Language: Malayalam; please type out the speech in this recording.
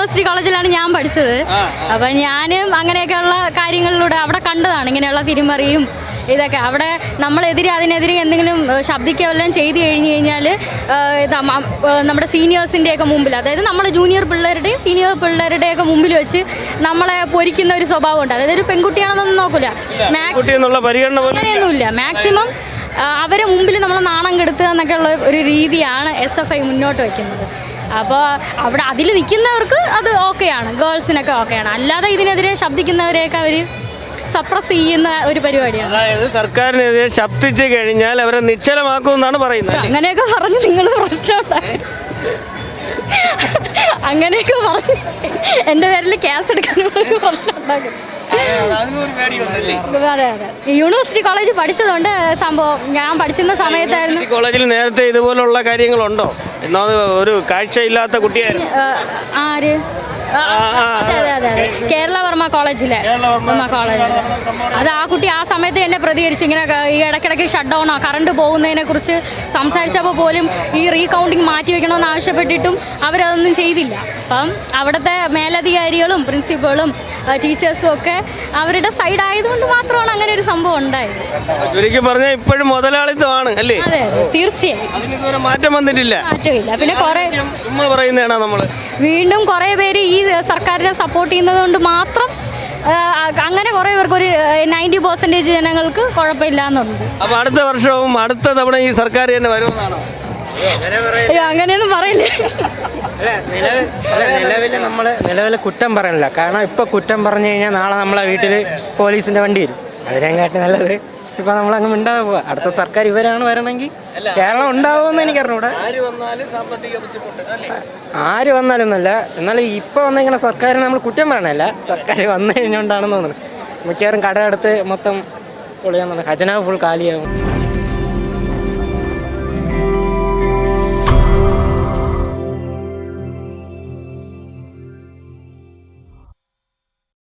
യൂണിവേഴ്സിറ്റി കോളേജിലാണ് ഞാൻ പഠിച്ചത്. അപ്പം ഞാനും അങ്ങനെയൊക്കെയുള്ള കാര്യങ്ങളിലൂടെ അവിടെ കണ്ടതാണ്. ഇങ്ങനെയുള്ള തിരിമറിയും ഇതൊക്കെ. അവിടെ നമ്മളെതിരെ അതിനെതിരെ എന്തെങ്കിലും ശബ്ദിക്കുകയെല്ലാം ചെയ്ത് കഴിഞ്ഞ് കഴിഞ്ഞാൽ നമ്മുടെ സീനിയേഴ്സിന്റെയൊക്കെ മുമ്പിൽ അതായത് നമ്മളെ ജൂനിയർ പിള്ളേരുടെയും സീനിയർ പിള്ളേരുടെയൊക്കെ മുമ്പിൽ വെച്ച് നമ്മളെ പൊരിക്കുന്ന ഒരു സ്വഭാവമുണ്ട്. അതായത് ഒരു പെൺകുട്ടിയാണെന്നൊന്നും നോക്കില്ല അങ്ങനെയൊന്നുമില്ല. മാക്സിമം അവരെ മുമ്പിൽ നമ്മൾ നാണം കെടുത്തുക എന്നൊക്കെയുള്ള ഒരു രീതിയാണ് എസ് എഫ് ഐ മുന്നോട്ട് വയ്ക്കുന്നത്. അപ്പോൾ അവിടെ അതിൽ നിൽക്കുന്നവർക്ക് അത് ഓക്കെയാണ്. ഗേൾസിനൊക്കെ ഓക്കെയാണ്. അല്ലാതെ ഇതിനെതിരെ ശബ്ദിക്കുന്നവരെയൊക്കെ അവർ സപ്രസ് ചെയ്യുന്ന ഒരു പരിപാടിയാണ്. അതായത് സർക്കാരിനെതിരെ ശബ്ദിച്ചു കഴിഞ്ഞാൽ അവരെ നിശ്ചലമാക്കുമെന്നാണ് പറയുന്നത് അല്ലേ? അങ്ങനെയൊക്കെ പറഞ്ഞ് നിങ്ങൾ പ്രശ്നം അങ്ങനെയൊക്കെ പറഞ്ഞ് എന്റെ പേരിൽ കേസ് എടുക്കാൻ പ്രശ്നം ഉണ്ടാക്കും. അതെ അതെ. യൂണിവേഴ്സിറ്റി കോളേജ് പഠിച്ചതുകൊണ്ട് സംഭവം ഞാൻ പഠിച്ചിരുന്ന സമയത്തായിരുന്നു കോളേജിൽ നേരത്തെ ഇതുപോലുള്ള കാര്യങ്ങളുണ്ടോ? എന്നാ ഒരു കാഴ്ചയില്ലാത്ത കുട്ടിയായിരുന്നു. ആര്? അതെ കേരളവർമ്മ കോളേജിലെ. വർമ്മ കോളേജ് അത് ആ കുട്ടി ആ സമയത്ത് എന്നെ പ്രതികരിച്ചു. ഇങ്ങനെ ഈ ഇടയ്ക്കിടയ്ക്ക് ഷട്ട് ഡൗണോ കറണ്ട് പോകുന്നതിനെ കുറിച്ച് സംസാരിച്ചപ്പോൾ പോലും ഈ റീകൗണ്ടിങ് മാറ്റി വെക്കണമെന്ന് ആവശ്യപ്പെട്ടിട്ടും അവരതൊന്നും ചെയ്തില്ല. അപ്പം അവിടുത്തെ മേലധികാരികളും പ്രിൻസിപ്പളും ടീച്ചേഴ്സും ഒക്കെ അവരുടെ സൈഡ് ആയതുകൊണ്ട് മാത്രമാണ് അങ്ങനെ ഒരു സംഭവം ഉണ്ടായത്. ചുരുക്കി പറഞ്ഞാൽ ഇപ്പോഴും മുതലാളിത്തമാണ് അല്ലേ? അതെ തീർച്ചയായും. മാറ്റം വന്നിട്ടില്ല. മാറ്റമില്ല. പിന്നെ കുറെ പറയുന്നതാണോ നമ്മൾ? വീണ്ടും കുറെ പേര് ഈ സർക്കാരിനെ സപ്പോർട്ട് ചെയ്യുന്നത് കൊണ്ട് മാത്രം അങ്ങനെ കുറെ പേർക്ക് ഒരു നയന്റി പെർസെന്റേജ് ജനങ്ങൾക്ക് കുഴപ്പമില്ല എന്നുണ്ട് അപ്പോൾ അടുത്ത വർഷവും അടുത്ത തവണ ഈ സർക്കാർ തന്നെ വരുമെന്നാണോ? അയ്യോ അങ്ങനെയൊന്നും പറയില്ലേ? നിലവിൽ നമ്മൾ നിലവിൽ കുറ്റം പറയണില്ല. കാരണം ഇപ്പൊ കുറ്റം പറഞ്ഞു കഴിഞ്ഞാൽ നാളെ നമ്മളെ വീട്ടിൽ പോലീസിന്റെ വണ്ടി വരും. അതിനെങ്ങാട്ടി നല്ലത്. ഇപ്പൊ നമ്മൾ അങ്ങ് മിണ്ടാതെ പോവാ. അടുത്ത സർക്കാർ ഇവരാണ് വരണമെങ്കിൽ കേരളം ഉണ്ടാവുമെന്ന് എനിക്ക് അറിഞ്ഞൂടെ ആര് വന്നാലൊന്നുമല്ല. എന്നാലും ഇപ്പൊ വന്നിങ്ങനെ സർക്കാർ നമ്മൾ കുറ്റം പറയണല്ല സർക്കാർ വന്നു കഴിഞ്ഞുകൊണ്ടാണെന്ന് തോന്നുന്നു. മിക്കവാറും കടയെടുത്ത് മൊത്തം പൊളിയാന്ന് ഖജനാവ് ഫുൾ കാലിയാവും.